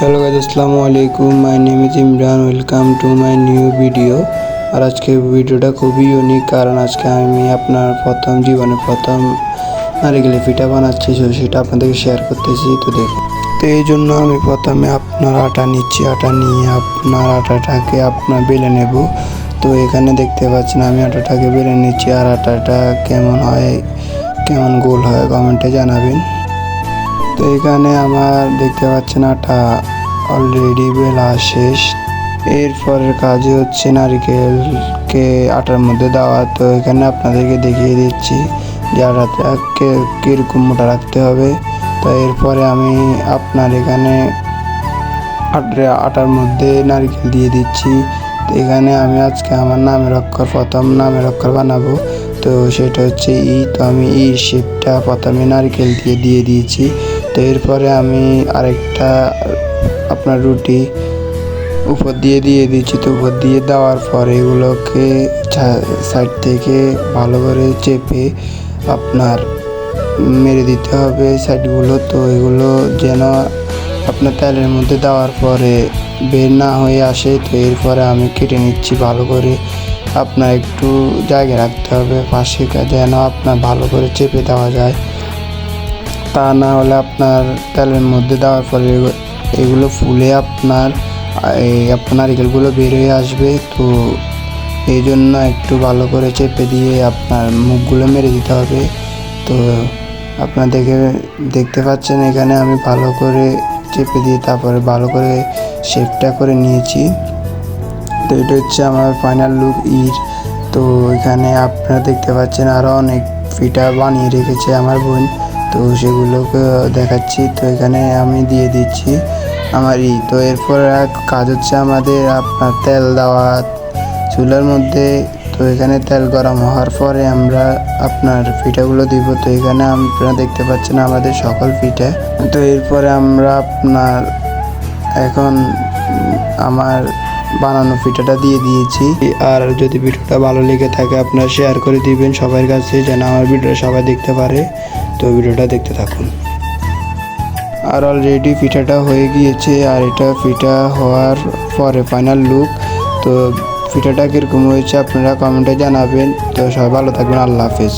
Hello guys আসসালামু আলাইকুম my name is Imran welcome to my new video আর আজকে ভিডিওটা খুবই ইউনিক কারণ আজকে আমি আপনার প্রথম জীবনে প্রথম নারিকেলের পিঠা বানাচ্ছি, তো সেটা আপনাদেরকে শেয়ার করতেছি। তো দেখুন। তো এই জন্য আমি প্রথমে আপনার আটা নিচ্ছি। আটা নিয়ে আপনার আটাটাকে আপনার বেলে নেব। তো এখানে দেখতে পাচ্ছেন, আমি আটাটাকে বেলে নিচ্ছি। আর আটাটা কেমন হয়, কেমন গোল হয় কমেন্টে জানাবেন। তো এখানে আমার দেখতে পাচ্ছেন আটা অলরেডি বেলা শেষ। এরপরের কাজে হচ্ছে নারিকেলকে আটার মধ্যে দেওয়া। তো এখানে আপনাদেরকে দেখিয়ে দিচ্ছি যে আটাটাকে কীরকম মোটা রাখতে হবে। তো এরপরে আমি আপনার এখানে আটা আটার মধ্যে নারকেল দিয়ে দিচ্ছি। তো এখানে আমি আজকে আমার নামের অক্ষর, প্রথম নামের অক্ষর বানাবো। তো সেটা হচ্ছে ই। তো আমি ই শেপটা প্রথমে নারকেল দিয়ে দিয়ে দিয়েছি। তো এরপরে আমি আরেকটা আপনার রুটি উপর দিয়ে দিয়ে দিচ্ছি। তো উপর দিয়ে দেওয়ার পরে এগুলোকে সাইড থেকে ভালো করে চেপে আপনার মেরে দিতে হবে সাইডগুলো। তো এগুলো যেন আপনার তেলের মধ্যে দেওয়ার পরে বের না হয়ে আসে। তো এরপরে আমি কেটে নিচ্ছি ভালো করে। আপনার একটু জায়গা রাখতে হবে। পাশে যেন আপনার ভালো করে চেপে দেওয়া যায়। তা না হলে আপনার তেলের মধ্যে দেওয়ার পরে এগু- এগুলো ফুলে আপনার, এই আপনার বের হয়ে আসবে। তো এই জন্য একটু ভালো করে চেপে দিয়ে আপনার মুখগুলো মেরে দিতে হবে। তো আপনার দেখে, দেখতে পাচ্ছেন এখানে আমি ভালো করে চেপে দিয়ে তারপরে ভালো করে শেপটা করে নিয়েছি। তো এটা হচ্ছে আমার ফাইনাল লুক ইর তো এখানে আপনারা দেখতে পাচ্ছেন আরও অনেক ফিটা বানিয়ে রেখেছে আমার বোন। তো সেগুলোকে দেখাচ্ছি। তো এখানে আমি দিয়ে দিচ্ছি আমারই। তো এরপর এক কাজ হচ্ছে আমাদের আপনার তেল দেওয়া। চুলার মধ্যে তো এখানে তেল গরম হওয়ার পরে আমরা আপনার পিঠাগুলো দিব। তো এখানে আপনারা দেখতে পাচ্ছেন আমাদের সকল পিঠা। তো এরপরে আমরা আপনার এখন আমার বানানো পিঠাটা দিয়ে দিয়েছি। আর যদি ভিডিওটা ভালো লেগে থাকে, আপনারা শেয়ার করে দিবেন সবার কাছে, যেন আমার ভিডিওটা সবাই দেখতে পারে। তো ভিডিওটা দেখতে থাকুন। আর অলরেডি পিঠাটা হয়ে গিয়েছে, আর এটা পিঠা হওয়ার পরে ফাইনাল লুক তো পিঠাটা কীরকম হয়েছে, আপনারা কমেন্টে জানাবেন। তো সবাই ভালো থাকবেন, আল্লাহ হাফেজ।